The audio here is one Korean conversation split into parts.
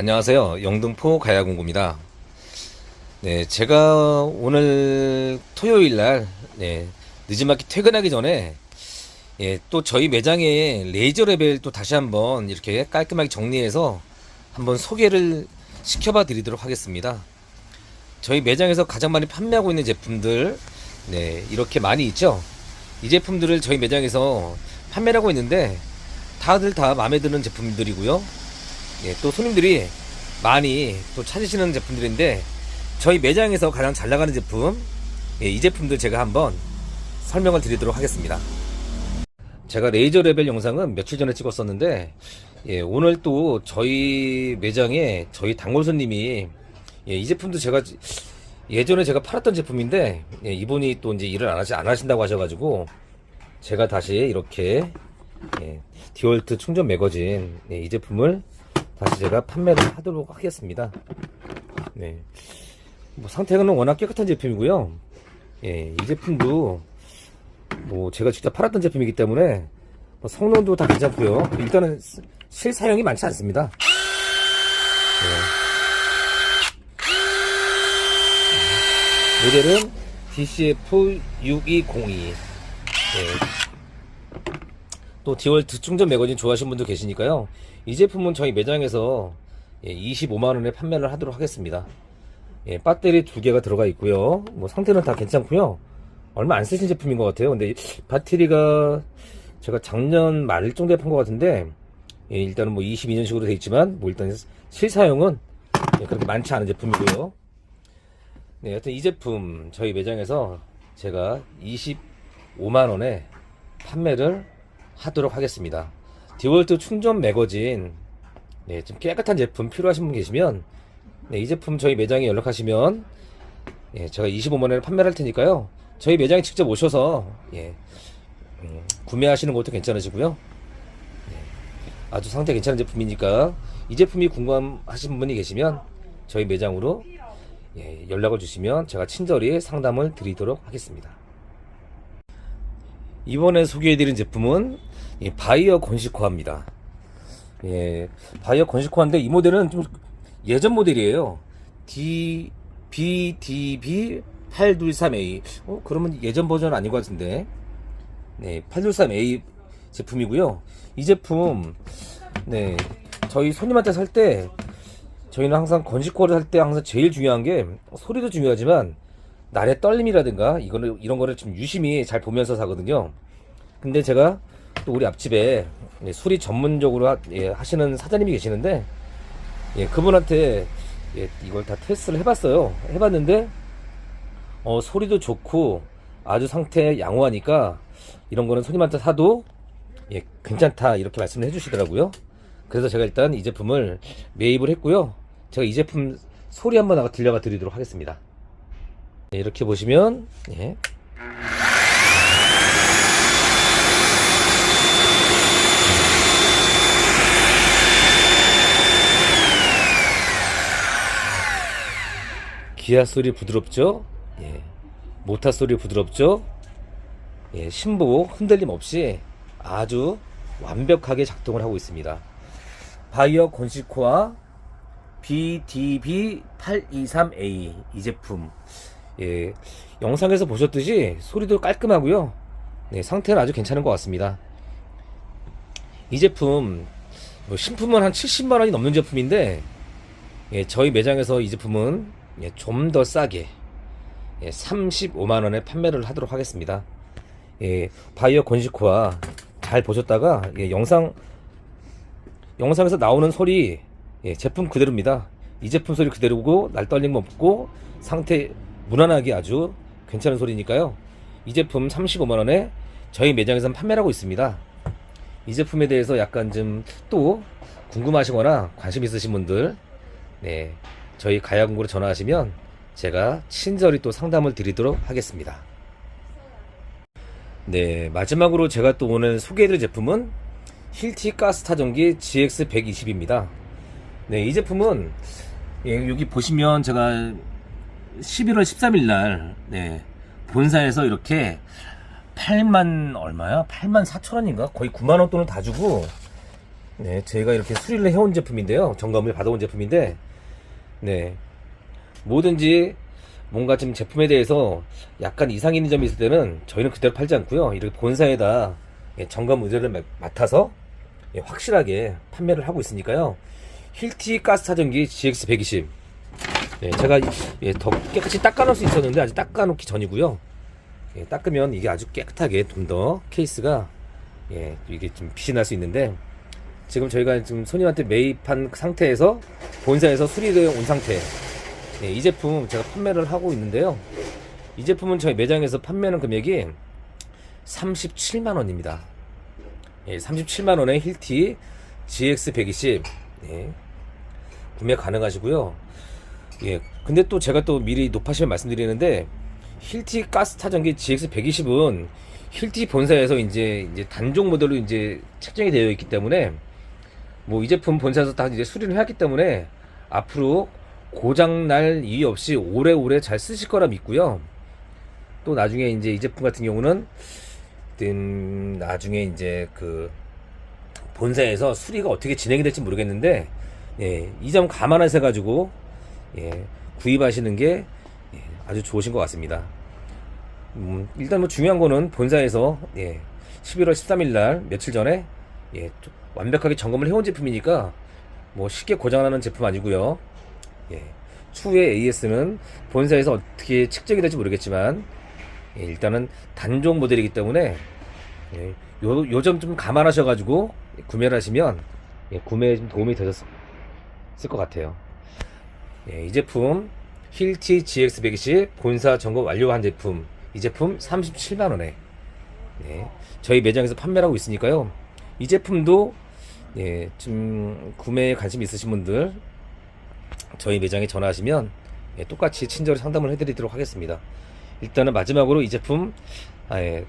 안녕하세요. 영등포 가야공구입니다. 네, 제가 오늘 토요일 날, 네, 늦지막히 퇴근하기 전에, 예, 또 저희 매장에 레이저 레벨 또 다시 한번 이렇게 깔끔하게 정리해서 한번 소개를 시켜봐 드리도록 하겠습니다. 저희 매장에서 가장 많이 판매하고 있는 제품들, 네, 이렇게 많이 있죠? 이 제품들을 저희 매장에서 판매를 하고 있는데, 다들 다 마음에 드는 제품들이고요. 예, 또 손님들이 많이 또 찾으시는 제품들인데 저희 매장에서 가장 잘 나가는 제품 예, 이 제품들 제가 한번 설명을 드리도록 하겠습니다. 제가 레이저 레벨 영상은 며칠 전에 찍었었는데 예, 오늘 또 저희 매장에 저희 단골 손님이 예, 이 제품도 제가 예전에 제가 팔았던 제품인데 예, 이분이 또 이제 일을 안, 하시, 안 하신다고 하셔가지고 제가 다시 이렇게 예, 디월트 충전 매거진 예, 이 제품을 다시 제가 판매를 하도록 하겠습니다. 네. 뭐 상태는 워낙 깨끗한 제품이고요. 예, 이 제품도 뭐 제가 직접 팔았던 제품이기 때문에 뭐 성능도 다 괜찮고요. 일단은 스- 실사용이 많지 않습니다. 네. 모델은 DCF6202. 네. 또 디월트 충전 매거진 좋아하시는 분도 계시니까요. 이 제품은 저희 매장에서 25만원에 판매를 하도록 하겠습니다. 예, 배터리 두 개가 들어가 있고요. 뭐 상태는 다 괜찮고요. 얼마 안 쓰신 제품인 것 같아요. 근데 이 배터리가 제가 작년 말 정도에 판 것 같은데 예, 일단은 뭐 22년식으로 돼 있지만 뭐 일단 실사용은 예, 그렇게 많지 않은 제품이고요. 네, 여튼 이 제품 저희 매장에서 제가 25만 원에 판매를 하도록 하겠습니다. 디월트 충전 매거진 네, 좀 깨끗한 제품 필요하신 분 계시면 네, 이 제품 저희 매장에 연락하시면 예, 제가 25만 원에 판매를 할 테니까요. 저희 매장에 직접 오셔서 예, 음, 구매하시는 것도 괜찮으시고요. 네, 아주 상태 괜찮은 제품이니까 이 제품이 궁금하신 분이 계시면 저희 매장으로 예, 연락을 주시면 제가 친절히 상담을 드리도록 하겠습니다. 이번에 소개해드린 제품은 이 바이어 건식화입니다. 예, 바이어 건식화인데 이 모델은 좀 예전 모델이에요. D, BDB 823A. 어, 그러면 예전 버전 아닌 것 같은데. 네, 823A 제품이고요. 이 제품, 네, 저희 손님한테 살 때, 저희는 항상 건식화를 할때 항상 제일 중요한 게 소리도 중요하지만 날의 떨림이라든가 이거는 이런 거를 좀 유심히 잘 보면서 사거든요. 근데 제가 또 우리 앞집에 예, 소리 전문적으로 하, 예, 하시는 사장님이 계시는데 예, 그분한테 예, 이걸 다 테스트를 해봤어요. 해봤는데 어, 소리도 좋고 아주 상태 양호하니까 이런 거는 손님한테 사도 예, 괜찮다 이렇게 말씀을 해주시더라고요. 그래서 제가 일단 이 제품을 매입을 했고요. 제가 이 제품 소리 한번 들려가 드리도록 하겠습니다. 네, 이렇게 보시면 예. 기아 소리 부드럽죠? 예. 모타 소리 부드럽죠? 예, 심보 흔들림 없이 아주 완벽하게 작동을 하고 있습니다. 바이어 건식코아 BDB823A 이 제품. 예, 영상에서 보셨듯이 소리도 깔끔하고요. 네, 상태는 아주 괜찮은 것 같습니다. 이 제품 뭐 신품은 한 70만 원이 넘는 제품인데 예, 저희 매장에서 이 제품은 예, 좀 더 싸게 예, 35만 원에 판매를 하도록 하겠습니다. 예, 바이어 건식화 잘 보셨다가 예, 영상 영상에서 나오는 소리 예, 제품 그대로입니다. 이 제품 소리 그대로고 날 떨림 없고 상태 무난하게 아주 괜찮은 소리니까요. 이 제품 35만 원에 저희 매장에서 판매를 하고 있습니다. 이 제품에 대해서 약간 좀 또 궁금하시거나 관심 있으신 분들 네, 저희 가야공구로 전화하시면 제가 친절히 또 상담을 드리도록 하겠습니다. 네, 마지막으로 제가 또 오늘 소개해드릴 제품은 힐티 가스 타전기 GX120입니다. 네, 이 제품은 예, 여기 보시면 제가 11월 13일 날 네, 본사에서 이렇게 8만 얼마야? 8만 4천 원인가? 거의 9만 원 돈을 다 주고 네, 저희가 이렇게 수리를 해온 제품인데요. 점검을 받아온 제품인데, 네. 뭐든지 뭔가 좀 제품에 대해서 약간 이상 있는 점이 있을 때는 저희는 그대로 팔지 않고요. 이렇게 본사에다 예, 점검 의뢰를 마- 맡아서 예, 확실하게 판매를 하고 있으니까요. 힐티 가스 차전기 GX120. 예, 제가 예, 더 깨끗이 닦아놓을 수 있었는데 아직 닦아놓기 전이고요. 예, 닦으면 이게 아주 깨끗하게 좀 더 케이스가 예, 이게 좀 빛이 날 수 있는데 지금 저희가 지금 손님한테 매입한 상태에서 본사에서 수리되어 온 상태. 예, 이 제품 제가 판매를 하고 있는데요. 이 제품은 저희 매장에서 판매하는 금액이 37만 원입니다. 예, 37만 원에 힐티 GX120 예, 구매 가능하시고요. 예, 근데 또 제가 또 미리 높아시면 말씀드리는데 힐티 가스 타전기 GX120은 힐티 본사에서 이제 이제 단종 모델로 이제 책정이 되어 있기 때문에 뭐 이 제품 본사에서 다 이제 수리를 해왔기 때문에 앞으로 고장 날 이유 없이 오래오래 잘 쓰실 거라 믿고요. 또 나중에 이제 이 제품 같은 경우는 음, 나중에 이제 그 본사에서 수리가 어떻게 진행이 될지 모르겠는데 예, 이 점 감안해서 가지고 예, 구입하시는 게 예, 아주 좋으신 것 같습니다. 음, 일단 뭐 중요한 거는 본사에서 예, 11월 13일 날 며칠 전에 예, 좀 완벽하게 점검을 해온 제품이니까 뭐 쉽게 고장나는 제품 아니고요. 예, 추후에 AS는 본사에서 어떻게 측정이 될지 모르겠지만 예, 일단은 단종 모델이기 때문에 예, 요, 요점 좀 감안하셔가지고 구매를 하시면 예, 구매에 좀 도움이 되셨을 것 같아요. 예, 이 제품 힐티 GX120 본사 점검 완료한 제품. 이 제품 37만원에. 네, 저희 매장에서 판매를 하고 있으니까요 이 제품도 예, 좀 구매에 관심 있으신 분들 저희 매장에 전화하시면 예, 똑같이 친절히 상담을 해드리도록 하겠습니다 일단은 마지막으로 이 제품 아, 예,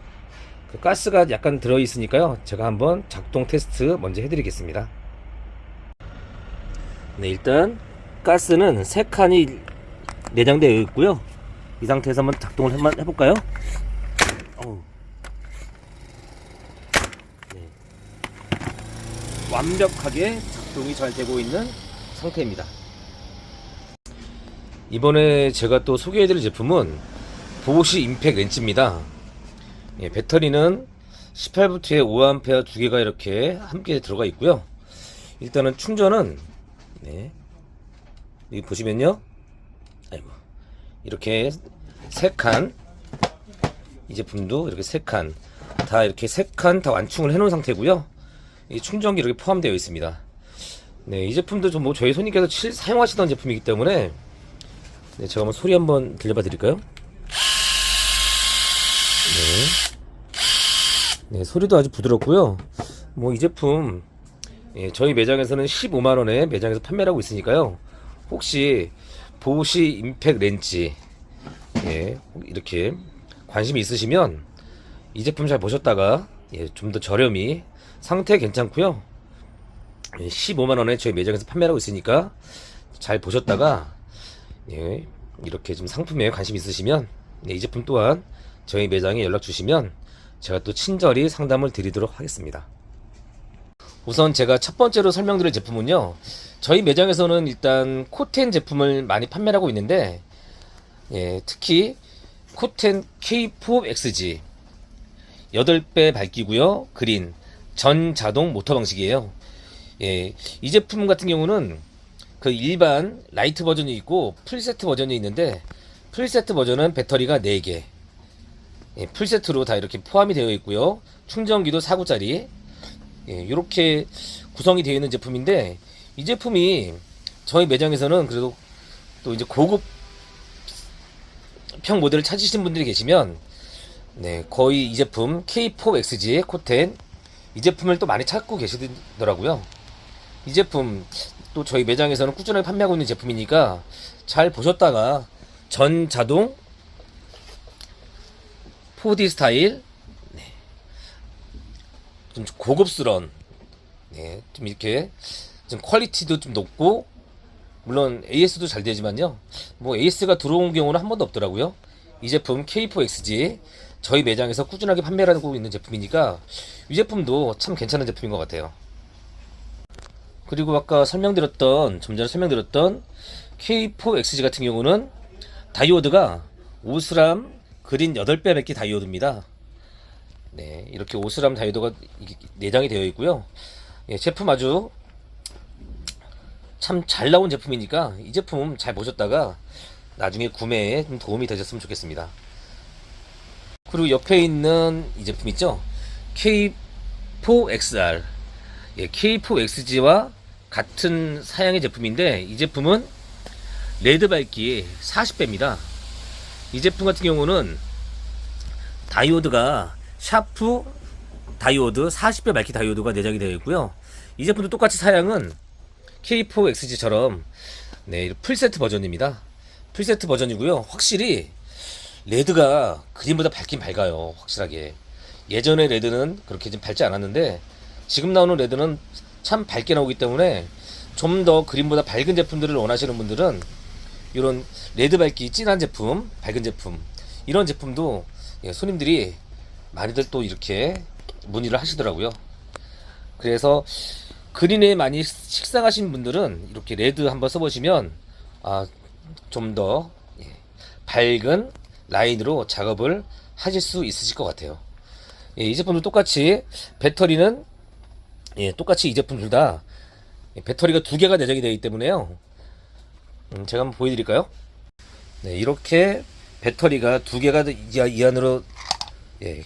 그 가스가 약간 들어 있으니까요 제가 한번 작동 테스트 먼저 해드리겠습니다 네 일단 가스는 세 칸이 내장되어 있고요. 이 상태에서 한번 작동을 해볼까요? 어우. 완벽하게 작동이 잘 되고 있는 상태입니다. 이번에 제가 또 소개해드릴 제품은 보시 임팩 렌치입니다. 예, 배터리는 18V에 5A 두 개가 이렇게 함께 들어가 있고요. 일단은 충전은 네. 여기 보시면요. 아이고. 이렇게 세 칸. 이 제품도 이렇게 세 칸. 다 이렇게 세 칸 다 완충을 해 놓은 상태고요. 이 충전기 이렇게 포함되어 있습니다. 네, 이 제품도 좀 뭐 저희 손님께서 칠- 사용하시던 제품이기 때문에 네, 제가 한번 소리 한번 들려봐 드릴까요? 네. 네, 소리도 아주 부드럽고요. 뭐 이 제품 예, 저희 매장에서는 15만 원에 매장에서 판매를 하고 있으니까요. 혹시 보시 임팩 렌치 예, 이렇게 관심이 있으시면 이 제품 잘 보셨다가 예, 좀 더 저렴이 상태 괜찮고요. 예, 15만 원에 저희 매장에서 판매를 하고 있으니까 잘 보셨다가 예, 이렇게 좀 상품에 관심 있으시면 예, 이 제품 또한 저희 매장에 연락 주시면 제가 또 친절히 상담을 드리도록 하겠습니다. 우선 제가 첫 번째로 설명드릴 제품은요. 저희 매장에서는 일단 코텐 제품을 많이 판매를 하고 있는데 예, 특히 코텐 K4XG 8배 밝기고요. 그린 전 자동 모터 방식이에요. 예, 이 제품 같은 경우는 그 일반 라이트 버전이 있고 풀세트 버전이 있는데 풀세트 버전은 배터리가 4개 예, 풀세트로 다 이렇게 포함이 되어 있고요. 충전기도 4구짜리 예, 이렇게 구성이 되어 있는 제품인데 이 제품이 저희 매장에서는 그래도 또 이제 고급 평 모델을 찾으시는 분들이 계시면 네, 거의 이 제품 K4XG 코텐 이 제품을 또 많이 찾고 계시더라고요. 이 제품 또 저희 매장에서는 꾸준하게 판매하고 있는 제품이니까 잘 보셨다가 전 자동 4D 스타일 좀 고급스러운 네, 좀 이렇게 좀 퀄리티도 좀 높고 물론 AS도 잘 되지만요. 뭐 AS가 들어온 경우는 한 번도 없더라고요. 이 제품 K4XG 저희 매장에서 꾸준하게 판매를 하고 있는 제품이니까 이 제품도 참 괜찮은 제품인 것 같아요. 그리고 아까 설명드렸던 좀 전에 설명드렸던 K4XG 같은 경우는 다이오드가 오스람 그린 8배 밝기 다이오드입니다. 네, 이렇게 오스람 다이오드가 내장이 되어 있고요. 예, 제품 아주 참 잘 나온 제품이니까 이 제품 잘 보셨다가 나중에 구매에 좀 도움이 되셨으면 좋겠습니다. 그리고 옆에 있는 이 제품 있죠? K4XR. 예, K4XG와 같은 사양의 제품인데 이 제품은 레드 밝기 40배입니다. 이 제품 같은 경우는 다이오드가 샤프 다이오드 40배 밝기 다이오드가 내장이 되어 있고요. 이 제품도 똑같이 사양은 K4XG처럼 네, 풀세트 버전입니다. 풀세트 버전이고요. 확실히 레드가 그림보다 밝긴 밝아요. 확실하게. 예전에 레드는 그렇게 좀 밝지 않았는데 지금 나오는 레드는 참 밝게 나오기 때문에 좀 더 그림보다 밝은 제품들을 원하시는 분들은 이런 레드 밝기 진한 제품, 밝은 제품 이런 제품도 예, 손님들이 많이들 또 이렇게 문의를 하시더라고요. 그래서 그린에 많이 식상하신 분들은 이렇게 레드 한번 써보시면 아, 좀더 예, 밝은 라인으로 작업을 하실 수 있으실 것 같아요. 예, 이 제품도 똑같이 배터리는 예, 똑같이 이 제품 둘 다 배터리가 두 개가 내장이 되어 있기 때문에요. 음, 제가 한번 보여드릴까요? 네, 이렇게 배터리가 두 개가 이, 이 안으로 예,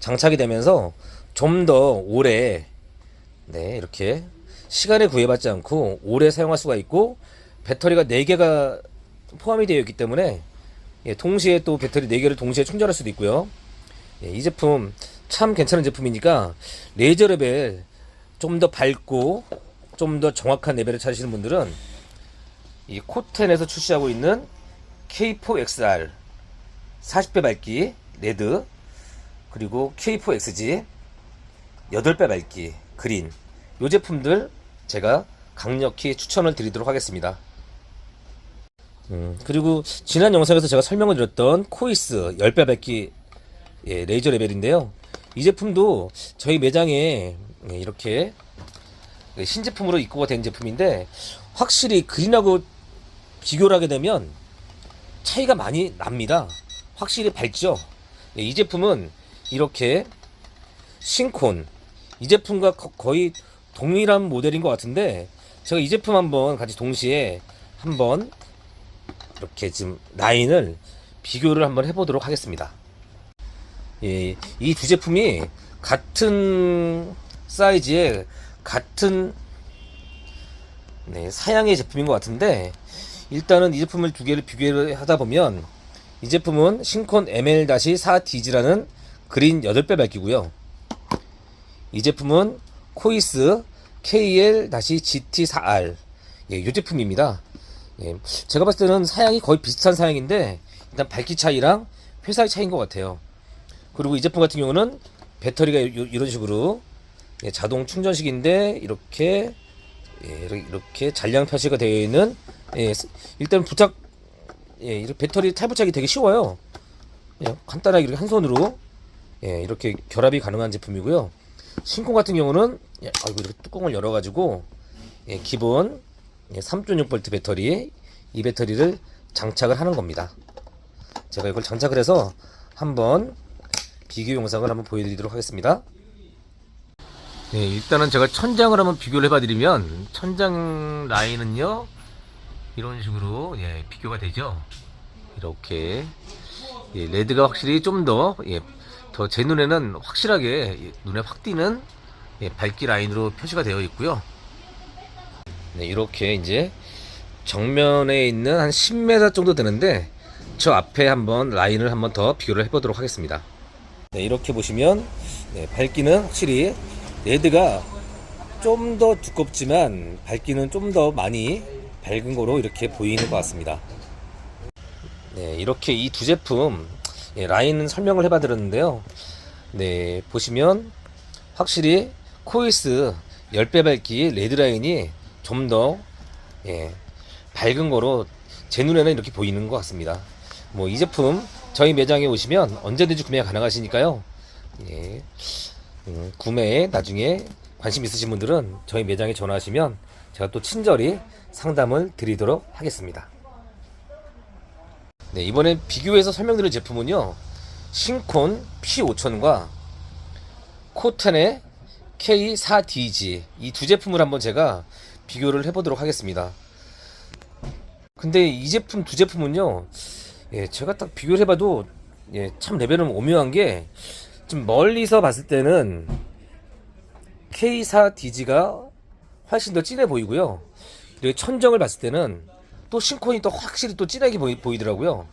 장착이 되면서 좀 더 오래 네, 이렇게 시간에 구애받지 않고 오래 사용할 수가 있고 배터리가 4개가 포함이 되어 있기 때문에 예, 동시에 또 배터리 4개를 동시에 충전할 수도 있고요. 예, 이 제품 참 괜찮은 제품이니까 레이저 레벨 좀 더 밝고 좀 더 정확한 레벨을 찾으시는 분들은 이 코텐에서 출시하고 있는 K4XR 40배 밝기 레드 그리고 K4XG 8배 밝기 그린 요 제품들 제가 강력히 추천을 드리도록 하겠습니다. 음, 그리고 지난 영상에서 제가 설명을 드렸던 코이스 10배 밝기 예, 레이저 레벨인데요. 이 제품도 저희 매장에 예, 이렇게 신제품으로 입고가 된 제품인데 확실히 그린하고 비교를 하게 되면 차이가 많이 납니다. 확실히 밝죠. 예, 이 제품은 이렇게 신콘 이 제품과 거- 거의 동일한 모델인 것 같은데 제가 이 제품 한번 같이 동시에 한번 이렇게 지금 라인을 비교를 한번 해보도록 하겠습니다. 예, 이 두 제품이 같은 사이즈의 같은 네, 사양의 제품인 것 같은데 일단은 이 제품을 두 개를 비교를 하다 보면 이 제품은 신콘 ML-4DG라는 그린 8배 밝기고요. 이 제품은 코이스 KL-GT4R 예, 이 제품입니다. 예, 제가 봤을 때는 사양이 거의 비슷한 사양인데 일단 밝기 차이랑 회사의 차이인 것 같아요. 그리고 이 제품 같은 경우는 배터리가 요- 이런 식으로 예, 자동 충전식인데 이렇게 예, 이렇게- 잔량 표시가 되어 있는 예, 스- 일단 부착 예, 이렇게 배터리 탈부착이 되게 쉬워요. 예, 간단하게 이렇게 한 손으로 예, 이렇게 결합이 가능한 제품이고요. 신콘 같은 경우는 예, 아이고 이렇게 뚜껑을 열어가지고 예, 기본 예, 3.6V 배터리 이 배터리를 장착을 하는 겁니다. 제가 이걸 장착을 해서 한번 비교 영상을 한번 보여드리도록 하겠습니다. 네, 일단은 제가 천장을 한번 비교를 해봐드리면 천장 라인은요 이런 식으로 예, 비교가 되죠. 이렇게 예, 레드가 확실히 좀더 예, 더 제 눈에는 확실하게 예, 눈에 확 띄는 예, 밝기 라인으로 표시가 되어 있고요. 네, 이렇게 이제 정면에 있는 한 10m 정도 되는데 저 앞에 한번 라인을 한번 더 비교를 해보도록 하겠습니다. 네, 이렇게 보시면 네, 밝기는 확실히 레드가 좀 더 두껍지만 밝기는 좀 더 많이 밝은 거로 이렇게 보이는 것 같습니다. 네, 이렇게 이 두 제품 예, 라인 설명을 해봐 드렸는데요. 네, 보시면 확실히 코이스 10배 밝기 레드 라인이 좀더 예, 밝은 거로 제 눈에는 이렇게 보이는 것 같습니다. 뭐 이 제품 저희 매장에 오시면 언제든지 구매가 가능하시니까요. 예, 음, 구매에 나중에 관심 있으신 분들은 저희 매장에 전화하시면 제가 또 친절히 상담을 드리도록 하겠습니다. 네, 이번에 비교해서 설명드릴 제품은요. 신콘 P5000과 코텐의 K4DG 이 두 제품을 한번 제가 비교를 해보도록 하겠습니다. 근데 이 제품 두 제품은요, 예, 제가 딱 비교를 해봐도 예, 참 레벨은 오묘한 게 좀 멀리서 봤을 때는 K4DG가 훨씬 더 진해 보이고요. 천정을 봤을 때는 또 신콘이 또 확실히 또 진하게 보이, 보이더라고요.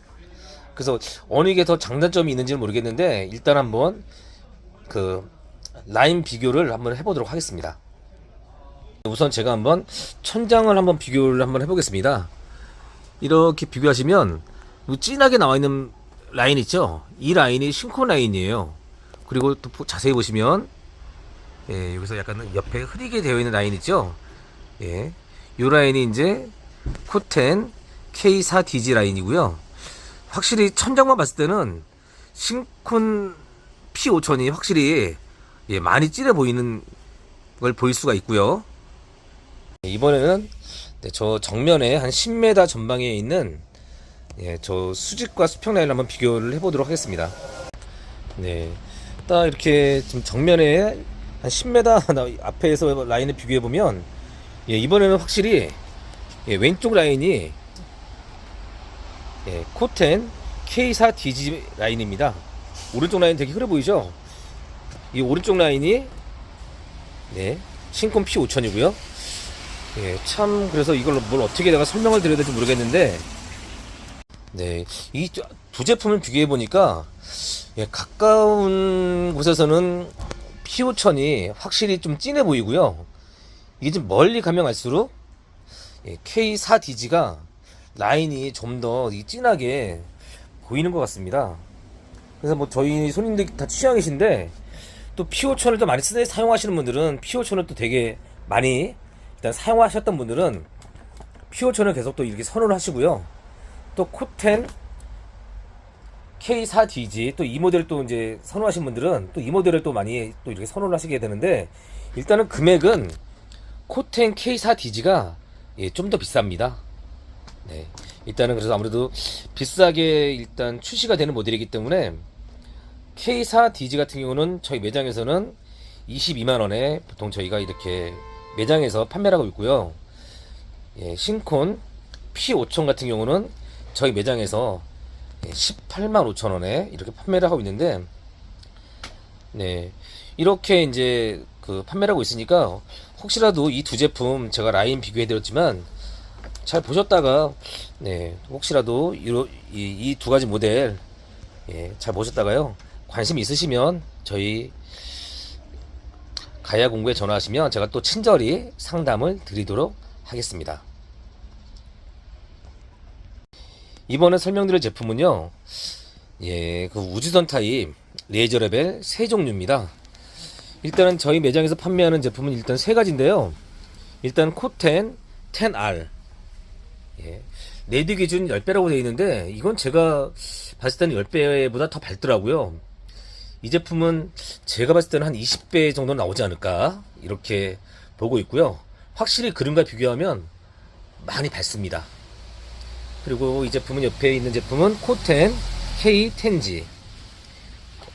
그래서 어느 게 더 장단점이 있는지는 모르겠는데 일단 한번 그 라인 비교를 한번 해보도록 하겠습니다. 우선 제가 한번 천장을 한번 비교를 한번 해보겠습니다. 이렇게 비교하시면 이 진하게 나와 있는 라인 있죠? 이 라인이 신콘 라인이에요. 그리고 또 보- 자세히 보시면 예, 여기서 약간 옆에 흐리게 되어 있는 라인 있죠? 예. 이 라인이 이제 코텐 K4DG 라인이고요. 확실히 천장만 봤을 때는 신콘 P5000이 확실히 예, 많이 찌려 보이는 걸 보일 수가 있고요. 예, 이번에는 네, 저 정면에 한 10m 전방에 있는 예, 저 수직과 수평 라인을 한번 비교를 해보도록 하겠습니다. 네, 딱 이렇게 지금 정면에 한 10m 나- 앞에서 라인을 비교해 보면 예, 이번에는 확실히 예, 왼쪽 라인이 예, 코텐 K4DG 라인입니다. 오른쪽 라인 되게 흐려 보이죠? 이 오른쪽 라인이 네, 신콘 P5000이고요. 예, 참 그래서 이걸 뭘 어떻게 내가 설명을 드려야 될지 모르겠는데 네, 이 두 제품을 비교해 보니까 예, 가까운 곳에서는 P5000이 확실히 좀 진해 보이고요. 이게 좀 멀리 가면 갈수록 예, K4DG가 라인이 좀 더 진하게 보이는 것 같습니다. 그래서 뭐 저희 손님들 다 취향이신데 또 P5000을 또 많이 쓰 사용하시는 분들은 P5000을 또 되게 많이 일단 사용하셨던 분들은 P5000을 계속 또 이렇게 선호를 하시고요. 또 코텐 K4DG 또 이 모델을 또 이제 선호하신 분들은 또 이 모델을 또 많이 또 이렇게 선호를 하시게 되는데 일단은 금액은 코텐 K4DG가 예, 좀 더 비쌉니다. 네. 일단은 그래서 아무래도 비싸게 일단 출시가 되는 모델이기 때문에 K4DG 같은 경우는 저희 매장에서는 22만원에 보통 저희가 이렇게 매장에서 판매를 하고 있고요. 예, 신콘 P5000 같은 경우는 저희 매장에서 18만 5천 원에 이렇게 판매를 하고 있는데, 네 이렇게 이제 그 판매를 하고 있으니까 혹시라도 이 두 제품 제가 라인 비교해드렸지만 잘 보셨다가 네 혹시라도 이두 가지 모델 예, 잘 보셨다가요 관심 있으시면 저희 가야 공구에 전화하시면 제가 또 친절히 상담을 드리도록 하겠습니다. 이번에 설명드릴 제품은요, 예, 그 우주선 타입 레이저 레벨 세 종류입니다. 일단은 저희 매장에서 판매하는 제품은 일단 세 가지인데요. 일단 코텐 10R. 예. 레드 기준 10배라고 되어 있는데, 이건 제가 봤을 때는 10배보다 더 밝더라고요. 이 제품은 제가 봤을 때는 한 20배 정도 나오지 않을까, 이렇게 보고 있고요. 확실히 그림과 비교하면 많이 밝습니다. 그리고 이 제품은 옆에 있는 제품은 코텐 K10G.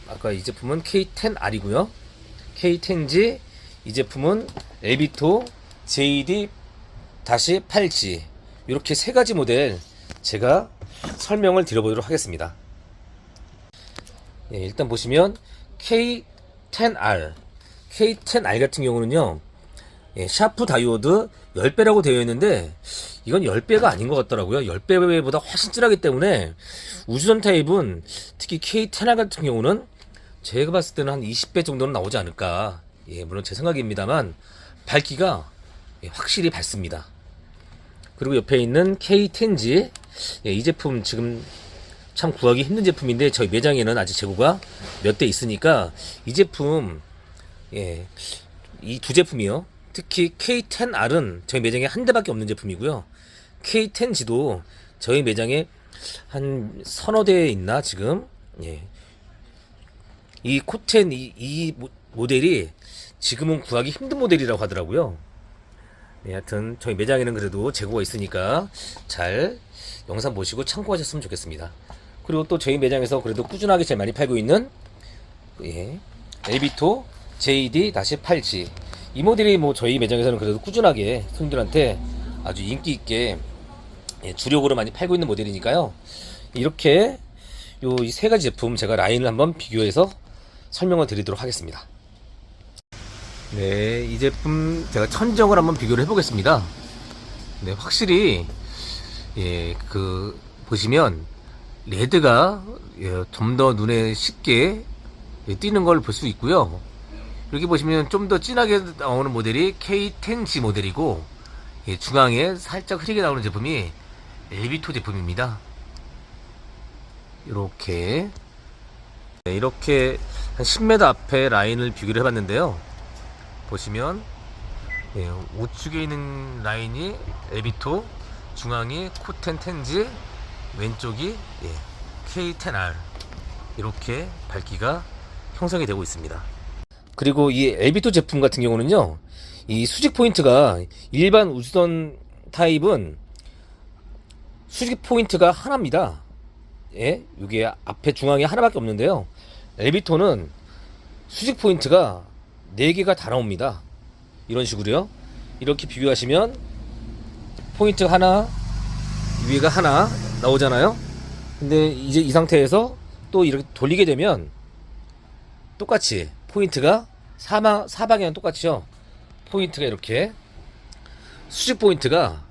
아까 이 제품은 K10R이고요. K10G 이 제품은 엘비토 JD-8G 이렇게 세 가지 모델 제가 설명을 드려보도록 하겠습니다. 예, 일단 보시면 K10R K10R 같은 경우는요 예, 샤프 다이오드 10배라고 되어 있는데 이건 10배가 아닌 것 같더라고요. 10배보다 훨씬 진하기 때문에 우주선 타입은 특히 K10R 같은 경우는 제가 봤을 때는 한 20배 정도는 나오지 않을까. 예, 물론 제 생각입니다만 밝기가 예, 확실히 밝습니다. 그리고 옆에 있는 K10G 예, 이 제품 지금 참 구하기 힘든 제품인데 저희 매장에는 아직 재고가 몇 대 있으니까 이 제품 예, 이 두 제품이요. 특히 K10R은 저희 매장에 한 대밖에 없는 제품이고요. K10G도 저희 매장에 한 서너 대 있나 지금? 예. 이 코텐 이, 이 모- 모델이 지금은 구하기 힘든 모델이라고 하더라고요. 네, 하여튼 저희 매장에는 그래도 재고가 있으니까 잘 영상 보시고 참고하셨으면 좋겠습니다. 그리고 또 저희 매장에서 그래도 꾸준하게 제일 많이 팔고 있는 예, 엘비토 JD-8G 이 모델이 뭐 저희 매장에서는 그래도 꾸준하게 손님들한테 아주 인기 있게 예, 주력으로 많이 팔고 있는 모델이니까요. 이렇게 요 이 세 가지 제품 제가 라인을 한번 비교해서 설명을 드리도록 하겠습니다. 네, 이 제품 제가 천정을 한번 비교를 해보겠습니다. 네, 확실히 예, 그 보시면 레드가 예, 좀더 눈에 쉽게 예, 띄는 걸 볼 수 있고요. 여기 보시면 좀 더 진하게 나오는 모델이 K10G 모델이고 예, 중앙에 살짝 흐리게 나오는 제품이 엘비토 제품입니다. 이렇게 네, 이렇게 한 10m 앞에 라인을 비교를 해봤는데요. 보시면 예, 우측에 있는 라인이 엘비토, 중앙이 코텐 텐지, 왼쪽이 예, K10R 이렇게 밝기가 형성이 되고 있습니다. 그리고 이 엘비토 제품 같은 경우는요, 이 수직 포인트가 일반 우주선 타입은 수직 포인트가 하나입니다. 예, 이게 앞에 중앙에 하나밖에 없는데요. 엘비토는 수직 포인트가 4개가 다 나옵니다. 이런 식으로요. 이렇게 비교하시면 포인트 하나, 위가 하나 나오잖아요. 근데 이제 이 상태에서 또 이렇게 돌리게 되면 똑같이 포인트가 사방, 사방이랑 똑같죠. 포인트가 이렇게 수직 포인트가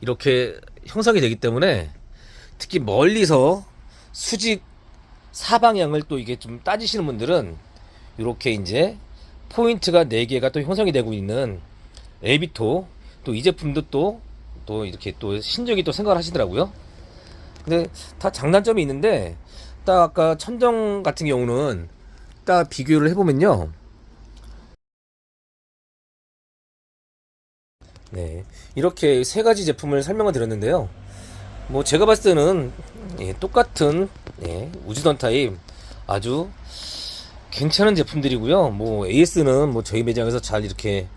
이렇게 형성이 되기 때문에 특히 멀리서 수직 사방향을 또 이게 좀 따지시는 분들은 이렇게 이제 포인트가 4개가 또 형성이 되고 있는 엘비토 또 이 제품도 또 또 이렇게 또 신적이 또 생각을 하시더라고요. 근데 다 장단점이 있는데 딱 아까 천정 같은 경우는 딱 비교를 해보면요. 네. 이렇게 세 가지 제품을 설명을 드렸는데요. 뭐 제가 봤을 때는 예, 똑같은 예, 우주선 타입 아주 괜찮은 제품들이고요. 뭐 AS는 뭐 저희 매장에서 잘 이렇게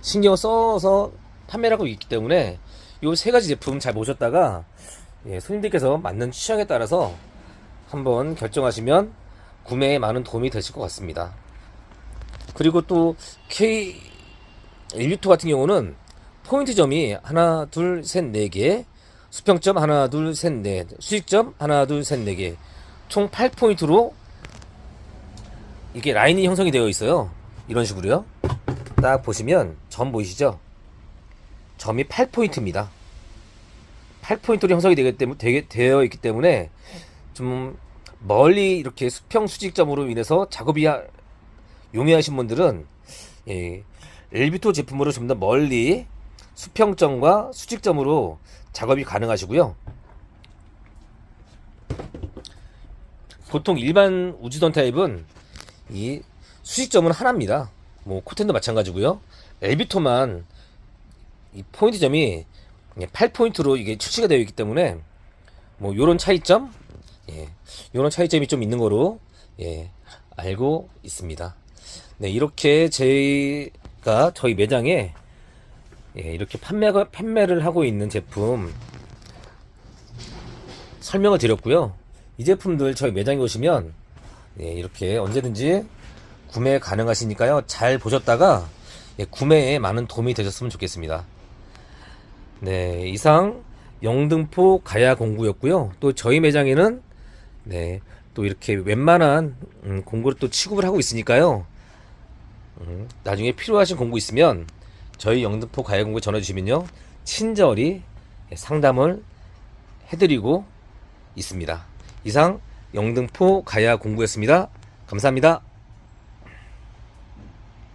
신경 써서 판매를 하고 있기 때문에 이세 가지 제품 잘 보셨다가 예, 손님들께서 맞는 취향에 따라서 한번 결정하시면 구매에 많은 도움이 되실 것 같습니다. 그리고 또 K 일리토 같은 경우는 포인트 점이 하나, 둘, 셋, 네 개, 수평점 하나, 둘, 셋, 넷, 수직점 하나, 둘, 셋, 네 개, 총 8포인트로 이게 라인이 형성이 되어 있어요. 이런 식으로요. 딱 보시면 점 보이시죠? 점이 8포인트입니다. 8포인트로 형성이 되기 때문에, 되게, 되어 있기 때문에 좀 멀리 이렇게 수평 수직점으로 인해서 작업이 하- 용이하신 분들은 예, 엘비토 제품으로 좀 더 멀리 수평점과 수직점으로 작업이 가능하시고요. 보통 일반 우주선 타입은 이 수직점은 하나입니다. 뭐 코텐도 마찬가지고요. 엘비토만 이 포인트 점이 8포인트로 이게 출시가 되어 있기 때문에 뭐 요런 차이점 예. 요런 차이점이 좀 있는 거로 예. 알고 있습니다. 네, 이렇게 저희가 저희 매장에 예, 이렇게 판매가 판매를 하고 있는 제품 설명을 드렸고요. 이 제품들 저희 매장에 오시면 예, 이렇게 언제든지 구매 가능하시니까요. 잘 보셨다가 예, 구매에 많은 도움이 되셨으면 좋겠습니다. 네, 이상 영등포 가야 공구였고요. 또 저희 매장에는 네, 또 이렇게 웬만한 음, 공구를 또 취급을 하고 있으니까요. 음, 나중에 필요하신 공구 있으면 저희 영등포 가야 공구에 전화 주시면요. 친절히 상담을 해드리고 있습니다. 이상 영등포 가야 공구였습니다. 감사합니다.